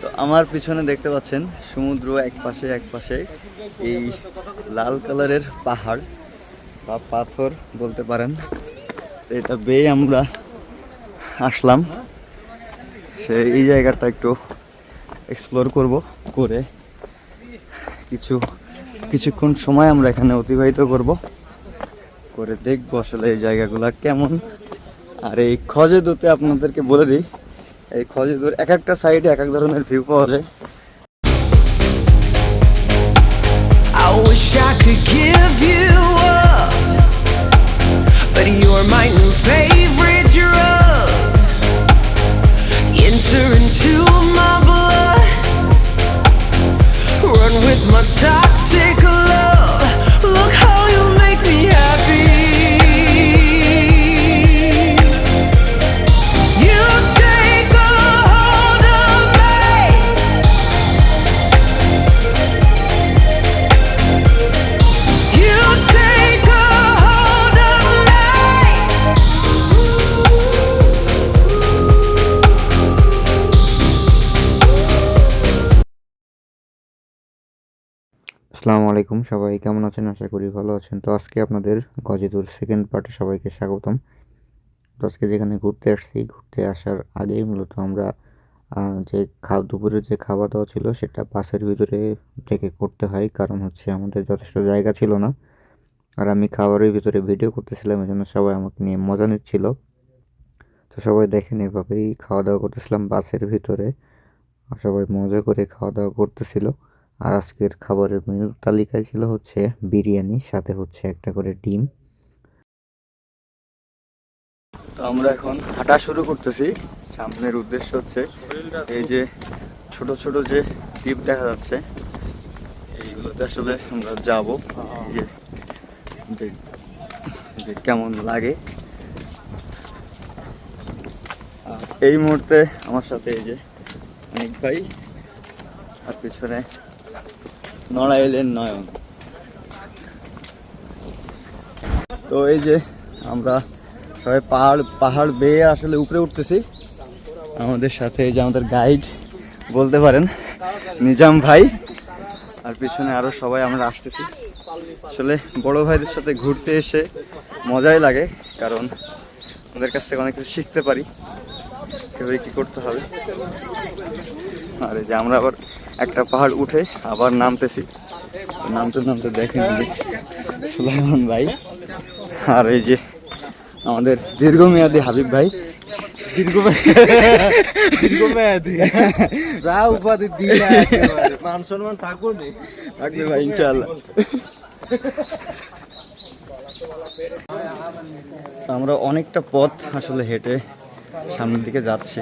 তো আমার পিছনে দেখতে পাচ্ছেন সমুদ্র এক পাশে এক পাশে এই লাল কালারের পাহাড় বা পাথর বলতে পারেন। এটা বেয়ে আমরা আসলাম। সে এই জায়গাটা একটু এক্সপ্লোর করব করে কিছু, কিছুক্ষণ সময় আমরা এখানে অতিবাহিত করব। করে দেখব আসলে এই জায়গাগুলা কেমন। আর এই খজে খজেদুতে আপনাদেরকে বলে দিই এই খজেদুর এক একটা সাইডে এক এক ধরনের ভিউ পাওয়া যায় I wish I could give you up, but you're my new favorite drug. Enter into my blood, run with my toxic love. আসসালামু আলাইকুম সবাই, কেমন আছেন? আশা করি ভালো আছেন। তো আজকে আপনাদের গজেদুর সেকেন্ড পার্টে সবাইকে স্বাগতম। তো আজকে যেখানে ঘুরতে আসছি, ঘুরতে আসার আগেই মূলত আমরা যে খাওয়া দুপুরের যে খাওয়া দাওয়া ছিল, সেটা বাসের ভিতরে থেকে করতে হয়। কারণ হচ্ছে আমাদের যথেষ্ট জায়গা ছিল না। আর আমি খাবারের ভিতরে ভিডিও করতেছিলাম এই জন্য সবাই আমাকে নিয়ে মজা নিচ্ছিল। তো সবাই দেখেন এভাবেই খাওয়া দাওয়া করতেছিলাম বাসের ভিতরে। সবাই মজা করে খাওয়া দাওয়া করতেছিল। আর আজকের খাবারের মেনু তালিকায় ছিল হচ্ছে বিরিয়ানি, সাথে হচ্ছে একটা করে ডিম। তো আমরা এখন হাঁটা শুরু করতেছি। সামনের উদ্দেশ্য হচ্ছে এই যে ছোট ছোট যে দ্বীপ দেখা যাচ্ছে, এইগুলোতে আসলে আমরা যাব। যে কেমন লাগে। এই মুহূর্তে আমার সাথে এই যে অনেক ভাই, আর পিছনে নড়াইলেন নয়ন। তো এই যে আমরা সবাই পাহাড় পাহাড় বেয়ে আসলে উপরে উঠতেছি। আমাদের সাথে যে আমাদের গাইড বলতে পারেন, নিজাম ভাই। আর পিছনে আরও সবাই আমরা আসতেছি। আসলে বড় ভাইদের সাথে ঘুরতে এসে মজাই লাগে, কারণ ওদের কাছ থেকে অনেক কিছু শিখতে পারি। কীভাবে কী করতে হবে? আর এই যে আমরা আবার একটা পাহাড় উঠে আবার নামতেছি। নামতে নামতে দেখেন যে সুলাইমান ভাই আর এই যে আমাদের দীর্ঘমেয়াদী হাবিব ভাই। দীর্ঘমেয়াদী। যা উপাধি দিয়ে একেবারে। মান সম্মান থাকুন থাকবে ভাই ইনশাআল্লাহ। আমরা অনেকটা পথ আসলে হেঁটে সামনের দিকে যাচ্ছি।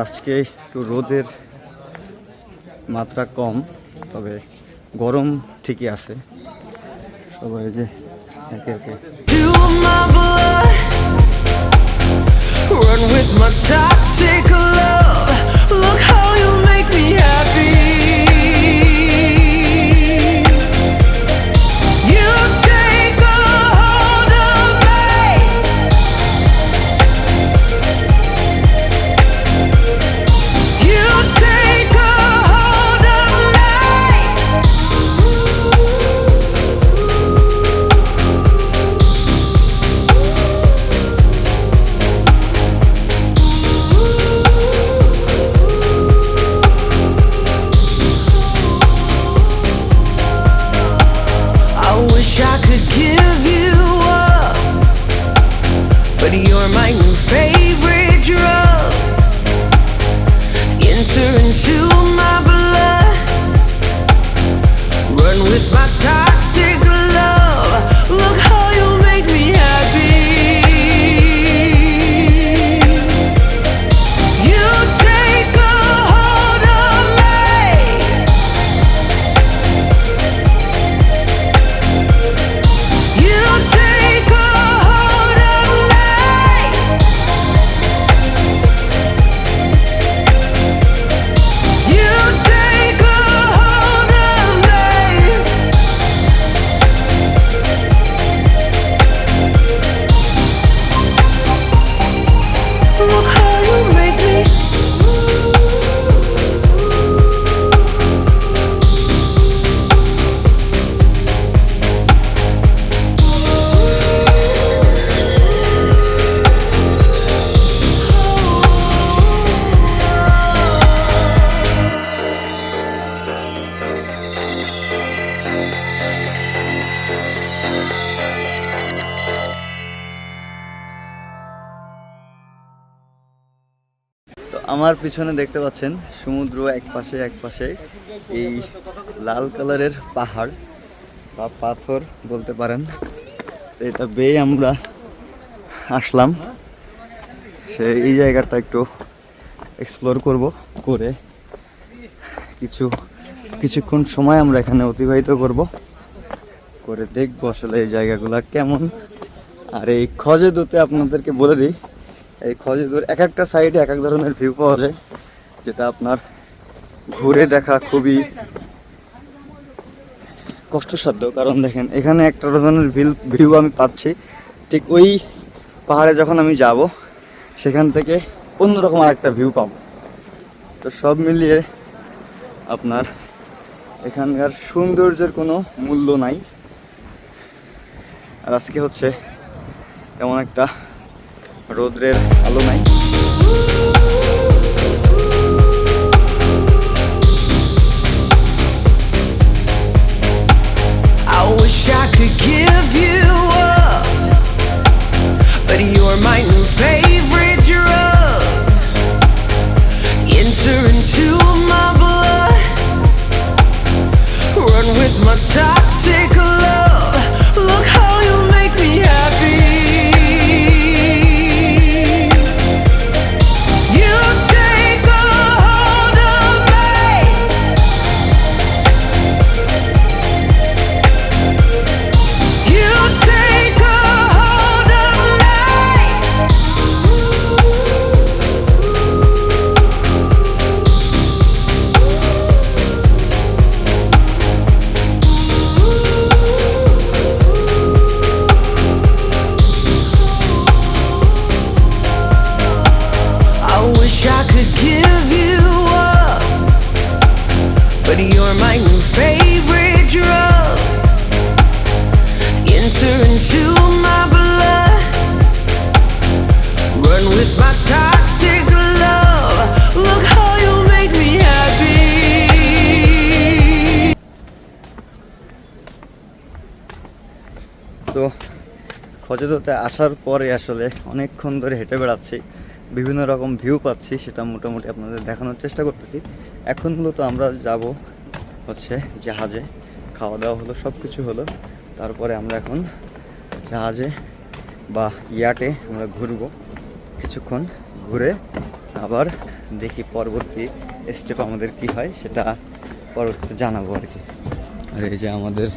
আজকে একটু রোদের মাত্রা কম, তবে গরম ঠিকই আছে। সবাই যে একে একে। Run with my toxic love. আমার পিছনে দেখতে পাচ্ছেন সমুদ্র এক পাশে এক পাশে এই লাল কালারের পাহাড় বা পাথর বলতে পারেন। এটা বেয়ে আমরা আসলাম। সে এই জায়গাটা একটু এক্সপ্লোর করব করে কিছু, কিছুক্ষণ সময় আমরা এখানে অতিবাহিত করব। করে দেখব আসলে এই জায়গাগুলা কেমন। আর এই খজেদুতে আপনাদেরকে বলে দিই এই খজেদুর এক একটা সাইডে এক এক ধরনের ভিউ পাওয়া যায়, যেটা আপনার ঘুরে দেখা খুবই কষ্টসাধ্য। কারণ দেখেন, এখানে একটা ধরনের ভিউ ভিউ আমি পাচ্ছি। ঠিক ওই পাহাড়ে যখন আমি যাব, সেখান থেকে অন্যরকম আর একটা ভিউ পাবো। তো সব মিলিয়ে আপনার এখানকার সৌন্দর্যের কোনো মূল্য নাই। আর আজকে হচ্ছে এমন একটা রৌদ্রের আলো নাই I wish I could give you up, but you're my new favorite drug. Enter into my blood, run with my toxic তো খজরতে আসার পরে আসলে অনেকক্ষণ ধরে হেঁটে বেড়াচ্ছি, বিভিন্ন রকম ভিউ পাচ্ছি, সেটা মোটামুটি আপনাদের দেখানোর চেষ্টা করতেছি। এখন মূলত আমরা যাব হচ্ছে জাহাজে খাওয়া দাওয়া হলো সব কিছু হলো। তারপরে আমরা এখন জাহাজে বা ইয়াটে আমরা ঘুরবো। কিছুক্ষণ ঘুরে আবার দেখি পরবর্তী স্টেপ আমাদের কি হয়, সেটা পরবর্তীতে জানাব আর কি। আর এই যে আমাদের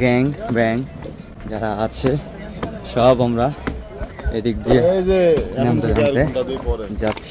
গ্যাং ব্যাং যারা আছে সব আমরা এদিক দিয়ে নামতে নামতে যাচ্ছি।